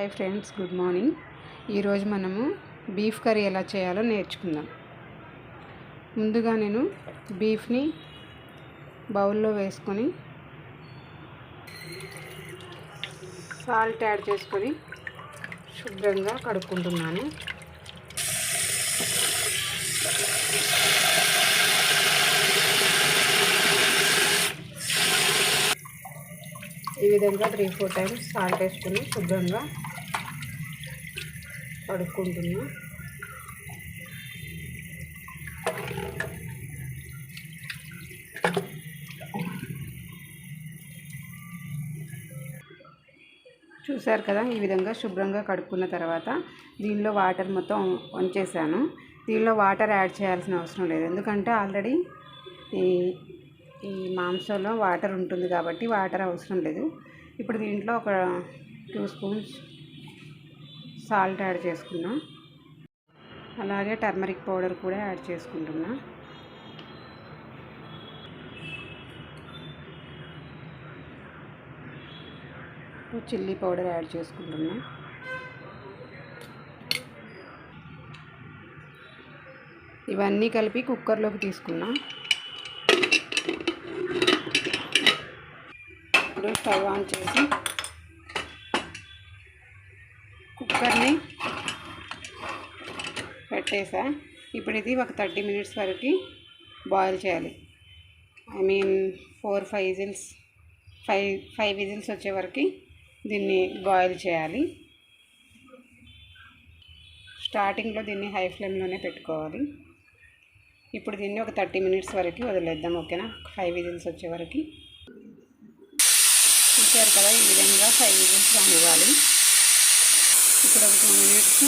Hi friends good morning. ఈరోజు మనము beef curry ఎలా చేయాలో నేర్చుకుందాం. ముందుగా నేను బీఫ్ని బౌల్లో వేసుకొని సాల్ట్ యాడ్ చేసుకొని శుభ్రంగా కడుక్కుంటున్నాను. ఈ విధంగా త్రీ ఫోర్ టైమ్స్ సాల్ట్ వేసుకుని శుభ్రంగా కడుక్కుంటున్నా చూసారు కదా ఈ విధంగా శుభ్రంగా కడుక్కున్న తర్వాత దీనిలో వాటర్ మొత్తం వంచేసాను దీనిలో వాటర్ యాడ్ చేయాల్సిన అవసరం లేదు. ఎందుకంటే ఆల్రెడీ ఈ ఈ మాంసంలో వాటర్ ఉంటుంది కాబట్టి వాటర్ అవసరం లేదు. ఇప్పుడు దీంట్లో ఒక టూ స్పూన్స్ సాల్ట్ యాడ్ చేసుకున్నా. అలాగే టర్మరిక్ పౌడర్ కూడా యాడ్ చేసుకుంటున్నా. చిల్లీ పౌడర్ యాడ్ చేసుకుంటున్నా. ఇవన్నీ కలిపి కుక్కర్లోకి తీసుకున్నా. ఇప్పుడు స్టవ్ ఆన్ చేసి కుక్కర్ని పెట్టేసా. ఇప్పుడు ఇది ఒక థర్టీ మినిట్స్ వరకు బాయిల్ చేయాలి. I mean four five whistles five five whistles వచ్చే వరకు దీన్ని బాయిల్ చేయాలి. స్టార్టింగ్లో దీన్ని హై ఫ్లేమ్లోనే పెట్టుకోవాలి. ఇప్పుడు దీన్ని ఒక థర్టీ మినిట్స్ వరకు వదిలేద్దాం ఓకేనా? ఫైవ్ విజిల్స్ వచ్చే వరకు. చూసారు కదా ఈ విధంగా ఫైవ్ విజిల్స్ రానివ్వాలి. ఇక్కడ ఒక టూ మినిట్స్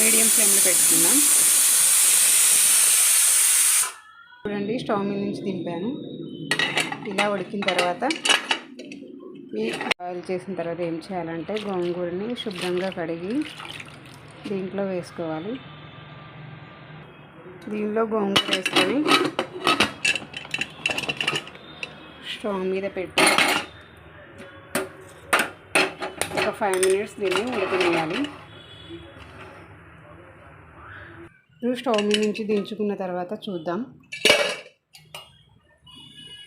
మీడియం ఫ్లేమ్లో పెట్టుకుందాం. చూడండి స్టవ్ మీద నుంచి దింపాను. ఇలా ఉడికిన తర్వాత బాయిల్ చేసిన తర్వాత ఏం చేయాలంటే గోంగూరని శుభ్రంగా కడిగి దీంట్లో వేసుకోవాలి. దీనిలో గోంగూర వేసుకొని స్టవ్ మీద పెట్టి ఫైవ్ మినిట్స్ దీన్ని ఉడకనియాలి ఇప్పుడు స్టవ్ మీద నుంచి దించుకున్న తర్వాత చూద్దాం.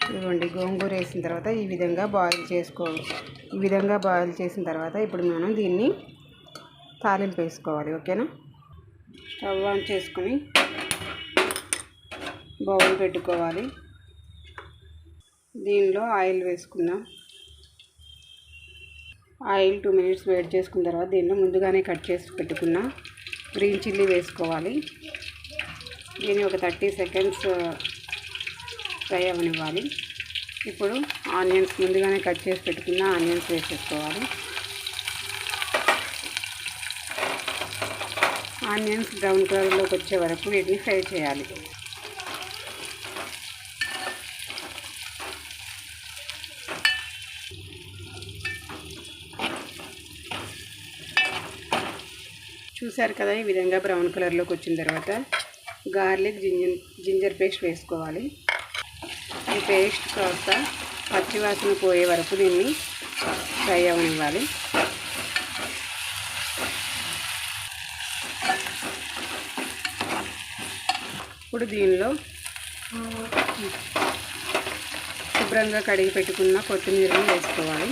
ఇదిగోండి గోంగూర వేసిన తర్వాత ఈ విధంగా బాయిల్ చేసుకో ఈ విధంగా బాయిల్ చేసిన తర్వాత ఇప్పుడు మనం దీన్ని తాలింపు వేసుకోవాలి ఓకేనా? స్టవ్ ఆన్ చేసుకొని బౌల్ పెట్టుకోవాలి. దీనిలో ఆయిల్ వేసుకుందాం. ఆయిల్ టూ మినిట్స్ వేడి చేసుకున్న తర్వాత దీనిలో ముందుగానే కట్ చేసి పెట్టుకున్న గ్రీన్ చిల్లీ వేసుకోవాలి. దీన్ని ఒక థర్టీ సెకండ్స్ ఫ్రై అవనివ్వాలి. ఇప్పుడు ఆనియన్స్ ముందుగానే కట్ చేసి పెట్టుకున్న ఆనియన్స్ వేసేసుకోవాలి. ఆనియన్స్ బ్రౌన్ కలర్లోకి వచ్చే వరకు వీటిని ఫ్రై చేయాలి. చూసారు కదా ఈ విధంగా బ్రౌన్ కలర్లోకి వచ్చిన తర్వాత గార్లిక్ జింజర్ జింజర్ పేస్ట్ వేసుకోవాలి. ఈ పేస్ట్ కాస్త పచ్చివాసన పోయే వరకు దీన్ని ఫ్రై అవనివ్వాలి. ఇప్పుడు దీనిలో శుభ్రంగా కడిగి పెట్టుకున్న కొత్తిమీరని వేసుకోవాలి.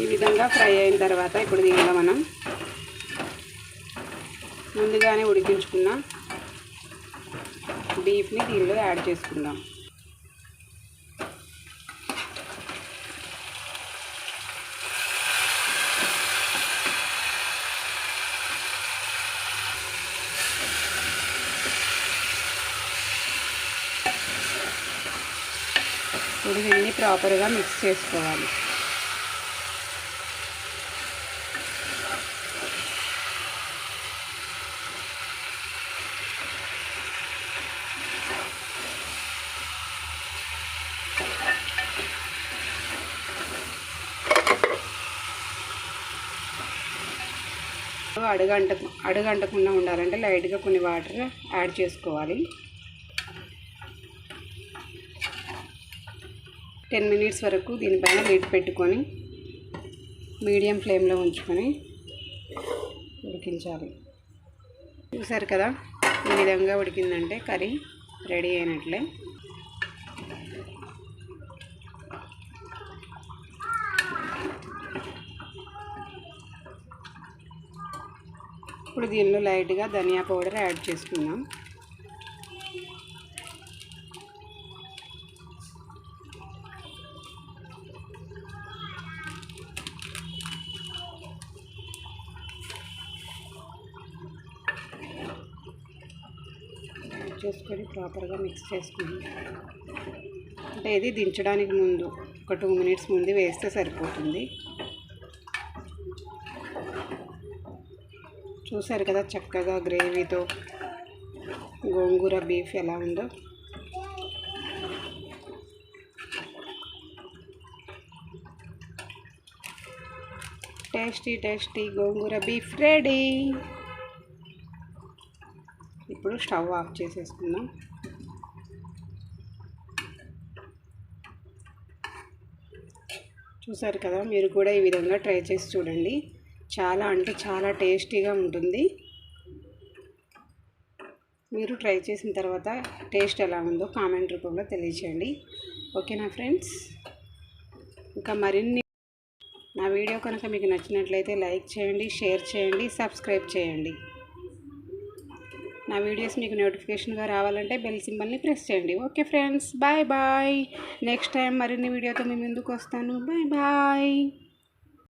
ఈ విధంగా ఫ్రై అయిన తర్వాత ఇప్పుడు దీనిలో మనం ముందుగానే ఉడికించుకున్న బీఫ్ని దీనిలో యాడ్ చేసుకుందాం. ఇప్పుడు దీన్ని ప్రాపర్గా మిక్స్ చేసుకోవాలి. అడుగంట అడుగంటకుండా ఉండాలంటే లైట్గా కొన్ని వాటర్ యాడ్ చేసుకోవాలి. టెన్ మినిట్స్ వరకు దీనిపైన లిడ్ పెట్టుకొని మీడియం ఫ్లేమ్లో ఉంచుకొని ఉడికించాలి. చూసారు కదా ఈ విధంగా ఉడికిందంటే కర్రీ రెడీ అయినట్లే. ఇప్పుడు దీనిలో లైట్గా ధనియా పౌడర్ యాడ్ చేసుకుందాం. చేసుకొని ప్రాపర్గా మిక్స్ చేసుకుందాం. అంటే ఇది దించడానికి ముందు ఒక టూ మినిట్స్ ముందు వేస్తే సరిపోతుంది. చూసారు కదా చక్కగా గ్రేవీతో గోంగూర బీఫ్ ఎలా ఉందో. Tasty tasty gongura beef ready. ఇప్పుడు స్టవ్ ఆఫ్ చేసేసుకుందాం. చూసారు కదా మీరు కూడా ఈ విధంగా ట్రై చేసి చూడండి. చాలా అంటే చాలా టేస్టీగా ఉంటుంది. మీరు ట్రై చేసిన తర్వాత టేస్ట్ ఎలా ఉందో కామెంట్ రూపంలో తెలియచేయండి. ఓకేనా ఫ్రెండ్స్? ఇంకా మరిన్ని నా వీడియో కనుక మీకు నచ్చినట్లయితే లైక్ చేయండి షేర్ చేయండి సబ్స్క్రైబ్ చేయండి. నా వీడియోస్ మీకు నోటిఫికేషన్గా రావాలంటే బెల్ సింబల్ని ప్రెస్ చేయండి. Okay friends? Bye bye. Next time మరిన్ని వీడియోతో మీ ముందుకు వస్తాను. Bye bye.